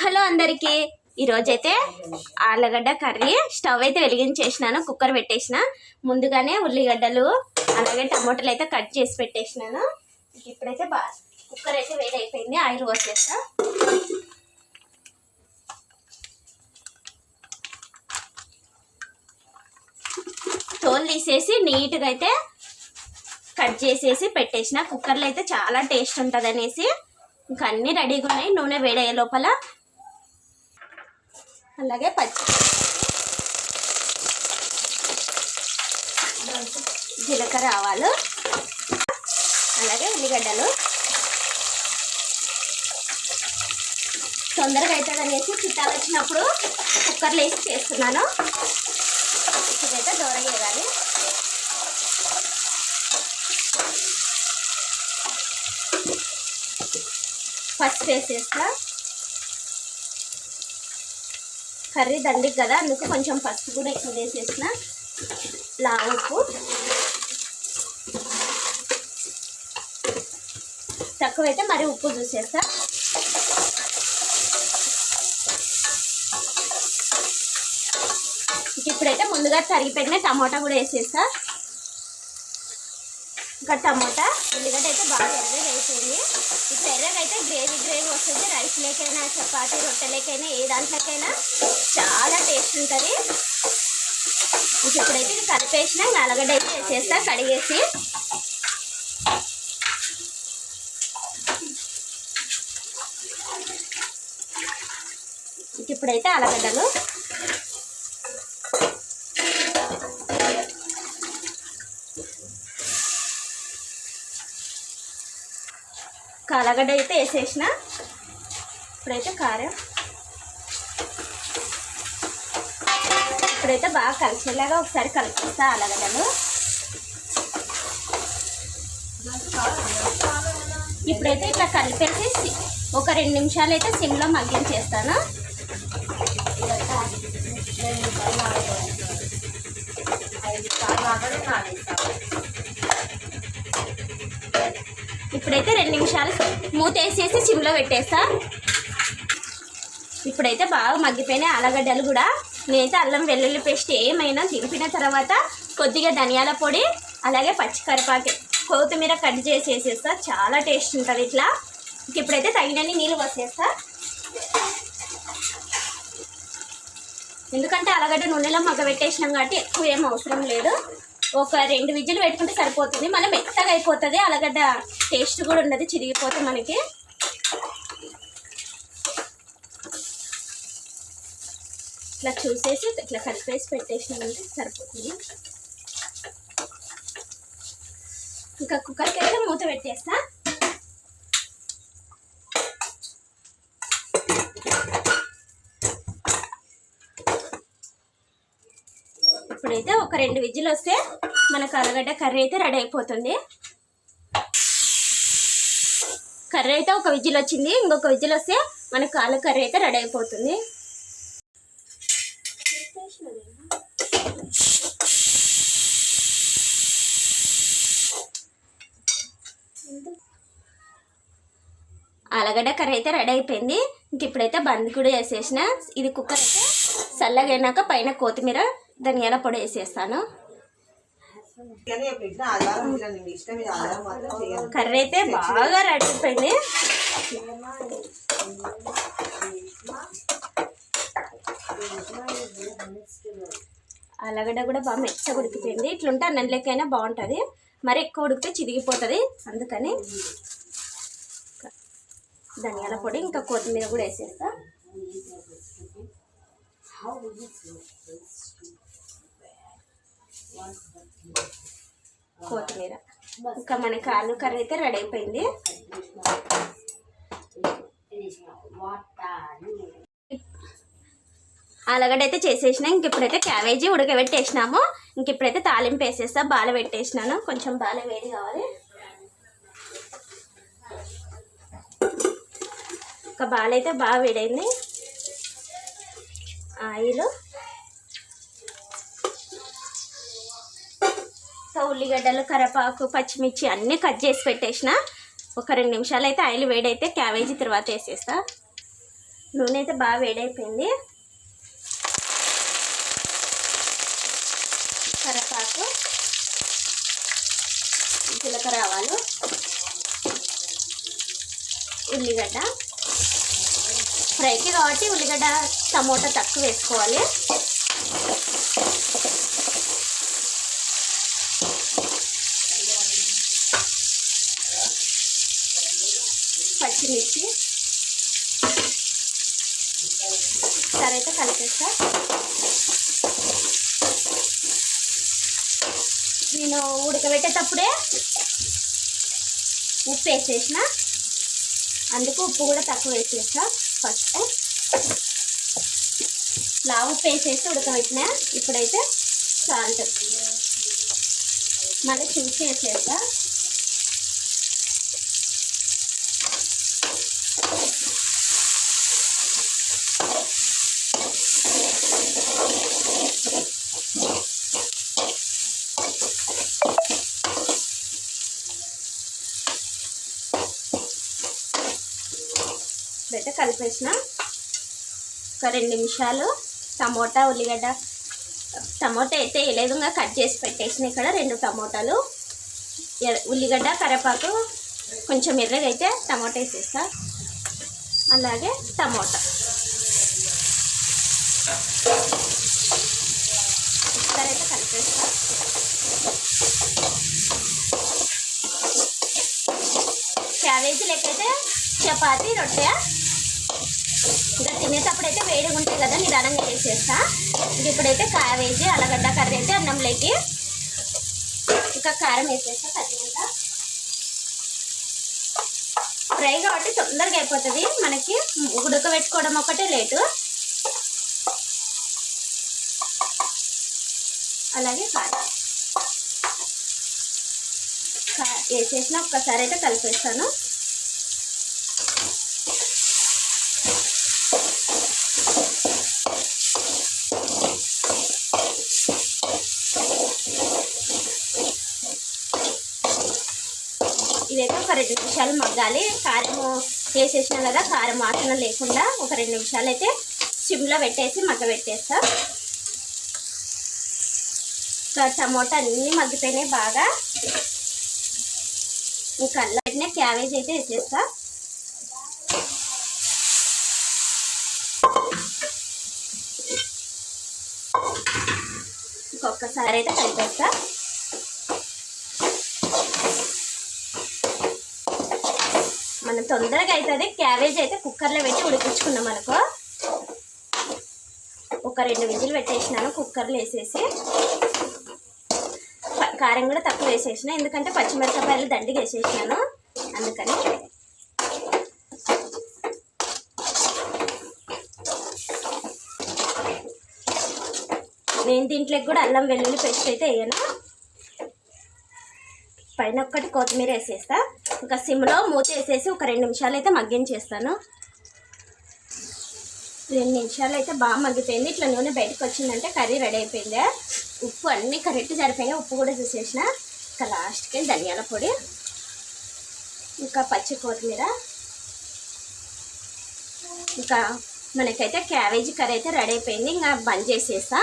Hello అందరికీ. ఈరోజైతే ఆలుగడ్డ కర్రీ స్టవ్ అయితే వెలిగించేసినాను కుక్కర్ పెట్టేసిన. ముందుగానే ఉల్లిగడ్డలు అలాగే టమాటాలు అయితే కట్ చేసి పెట్టేసినాను. ఇప్పుడైతే బా కుక్కర్ అయితే వేడి అయిపోయింది ఆయిల్ పోసేస్తా. తోలు తీసేసి నీట్గా అయితే కట్ చేసేసి పెట్టేసిన. కుక్కర్లో అయితే చాలా టేస్ట్ ఉంటుంది అనేసి ఇంకా అన్నీ రెడీగా ఉన్నాయి నూనె వేడయ్యే లోపల అలాగే పచ్చి జీలకర్ర ఆవాలు అలాగే ఉల్లిగడ్డలు. తొందరగా అవుతుంది అనేసి చుట్టాలు వచ్చినప్పుడు కుక్కర్లో వేసి చేస్తున్నాను. ఇదైతే దూర వేయాలి. పసుపు వేసేస్తా. కర్రీ దండికి కదా అందుకు కొంచెం పసుపు కూడా ఎక్కువ వేసేసిన. లా ఉప్పు. తక్కువైతే మరి ఉప్పు చూసేస్తా. ఇప్పుడైతే ముందుగా తరిగిపోయిన టమాటా కూడా వేసేస్తా. ఇంకా టమోటా ఉల్లిగడ్డ అయితే బాగా ఎర్ర వేసింది ఇప్పుడు ఎర్రగైతే గ్రేవీ గ్రేవీ వస్తుంది. రైస్ లేకైనా చపాతి రొట్టెలకైనా ఏ దాంట్లోకైనా చాలా టేస్ట్ ఉంటుంది. ఇంక ఇప్పుడైతే ఇది కలిపేసిన నలగడ్డ అయితే వేసేస్తా కడిగేసి. ఇంక ఇప్పుడైతే అలగడ్డలు కాలగడ్డ అయితే వేసేసిన. ఇప్పుడైతే కారం. ఇప్పుడైతే బాగా కలిసేలాగా ఒకసారి కలిపిస్తా అలగడ్డను ఇప్పుడైతే ఇట్లా కలిపేసి ఒక రెండు నిమిషాలు అయితే సిమ్లో మగ్గించేస్తాను ఇప్పుడైతే రెండు నిమిషాలు మూత వేసేసి సిమ్లో పెట్టేస్తా. ఇప్పుడైతే బాగా మగ్గిపోయినాయి ఆలగడ్డలు కూడా నేనైతే అల్లం వెల్లుల్లి పేస్ట్ ఏమైనా దింపిన తర్వాత కొద్దిగా ధనియాల పొడి అలాగే పచ్చికరిపాకి కొత్తిమీర కట్ చేసి వేసేస్తా చాలా టేస్ట్ ఉంటుంది ఇట్లా. ఇప్పుడైతే తగినన్ని నీళ్ళు పోసేస్తా. ఎందుకంటే అలగడ్డ నూనెలో మగ్గ పెట్టేసినాం కాబట్టి ఎక్కువ ఏం అవసరం లేదు. ఒక రెండు విజిల్ పెట్టుకుంటే సరిపోతుంది. మళ్ళీ మెత్తగా అయిపోతుంది. అలగడ్డ టేస్ట్ కూడా ఉండదు చిరిగిపోతే మనకి. ఇట్లా చూసేసి ఇట్లా కలిపేసి పెట్టేసినామంటే సరిపోతుంది. ఇంకా కుక్కర్కి అయితే మూత పెట్టేస్తా. ఇప్పుడైతే ఒక రెండు విజిల్ వస్తే మనకు ఆలుగడ్డ కర్రీ అయితే రెడీ అయిపోతుంది. కర్రీ అయితే ఒక విజిల్ వచ్చింది. ఇంకొక విజిల్ వస్తే మనకు ఆలు కర్రీ అయితే రెడీ అయిపోతుంది. ఆలుగడ్డ కర్రీ అయితే రెడీ అయిపోయింది. ఇంక ఇప్పుడైతే బంద్ కూడా వేసేసిన ఇది కుక్కర్ అయితే చల్లగైనాక పైన కొత్తిమీర ధనియాల పొడి వేసేస్తాను కర్రీ అయితే బాగా రెడీ అయిపోయింది కూడా బాగా మెత్తగా ఉడికిపోయింది. ఇట్లుంటే అన్నంలోకైనా బాగుంటుంది. మరి ఎక్కువ ఉడికితే చిరిగిపోతుంది అందుకని ధనియాల పొడి ఇంకా కొత్తిమీర కూడా వేసేస్తా. కొత్తిమీర. ఇంకా మనకి ఆలు కర్రీ అయితే రెడీ అయిపోయింది. ఆలుగడ్డ అయితే చేసేసిన ఇంక ఇప్పుడైతే క్యాబేజీ ఉడకబెట్టేసినాము. ఇంక ఇప్పుడైతే తాలింపు వేసేస్తా బాల పెట్టేసినాను. కొంచెం బాల వేడి కావాలి. ఒక బాల అయితే బాగా వేడైంది. ఆయిల్. ఉల్లిగడ్డలు కరపాకు పచ్చిమిర్చి అన్నీ కట్ చేసి పెట్టేసిన. ఒక రెండు నిమిషాలు అయితే ఆయిల్ వేడైతే క్యాబేజీ తర్వాత వేసేస్తా. నూనె అయితే బాగా వేడైపోయింది. కరపాకు జీలకర్ర ఆవాలు ఉల్లిగడ్డ. ఫ్రైకి కాబట్టి ఉల్లిగడ్డ టమోటా తక్కువ వేసుకోవాలి పచ్చిమిర్చి సరే అయితే కలిపేస్తా. నేను ఉడకబెట్టేటప్పుడే ఉప్పు వేసేసిన. అందుకు ఉప్పు కూడా తక్కువ వేసేస్తా ఫస్ట్. లా ఉప్పు వేసేసి ఉడకబెట్టిన. ఇప్పుడైతే సాల్ట్. మళ్ళీ చూసి వేసేస్తా ఇప్పుడైతే కలిపేసిన ఒక రెండు నిమిషాలు. టమోటా ఉల్లిగడ్డ టమోటా అయితే వేయలేదు ఇంకా కట్ చేసి పెట్టేసిన ఇక్కడ రెండు టమోటాలు. ఉల్లిగడ్డ కరివేపాకు కొంచెం ఎర్రగా అయితే టమోటా వేసేస్తా. అలాగే టమోటా. ఒకసారైతే కలిపేస్తా. క్యాబేజీ లెక్కైతే చపాతి రొట్టె ఇంకా తినేటప్పుడు అయితే వేడిగా ఉంటాయి కదా నిదానంగా వేసేస్తా ఇంక ఇప్పుడైతే వేసి అలగడ్డ కర్రీ అయితే అన్నంలోకి ఇంకా కారం వేసేస్తా తగినంత. ఫ్రై కాబట్టి తొందరగా అయిపోతుంది. మనకి ఉడకబెట్టుకోవడం ఒకటే లేటు. అలాగే కారం. వేసేసిన ఒక్కసారి అయితే కలిపేస్తాను ఇదైతే ఒక రెండు నిమిషాలు మగ్గాలి. కారం వేసేసిన కదా కారం వాసన లేకుండా ఒక రెండు నిమిషాలు అయితే సిమ్లో పెట్టేసి మగ్గ పెట్టేస్తా ఇంకా టమోటా అన్నీ మగ్గిపోయినాయి బాగా. ఇంకా అల్లం పెట్టిన క్యాబేజ్ అయితే వేసేస్తా. ఇంకొకసారి అయితే కలిపేస్తా. తొందరగా అవుతుంది క్యాబేజ్ అయితే కుక్కర్లో పెట్టి ఉడికించుకున్నాం అనుకో. ఒక రెండు విజిల్ పెట్టేసినాను కుక్కర్లో వేసేసి. కారం కూడా తక్కువ వేసేసిన. ఎందుకంటే పచ్చిమిరపకాయలు దండిగా వేసేసినాను. అందుకని. నేను దీంట్లోకి కూడా అల్లం వెల్లుల్లి పేస్ట్ అయితే వేయను. పైన ఒక్కటి కొత్తిమీర వేసేస్తా. ఇంకా సిమ్లో మూత వేసేసి ఒక రెండు నిమిషాలు అయితే మగ్గించేస్తాను రెండు నిమిషాలు అయితే బాగా మగ్గిపోయింది. ఇట్లా నూనె బయటకు వచ్చిందంటే కర్రీ రెడీ అయిపోయింది. ఉప్పు అన్నీ కరెక్ట్ సరిపోయినాయి. ఉప్పు కూడా చూసేసిన. ఇంకా లాస్ట్కి ధనియాల పొడి ఇంకా పచ్చి కొత్తిమీర ఇంకా మనకైతే క్యాబేజీ కర్రీ అయితే రెడీ అయిపోయింది. ఇంకా బంద్ చేసేస్తా.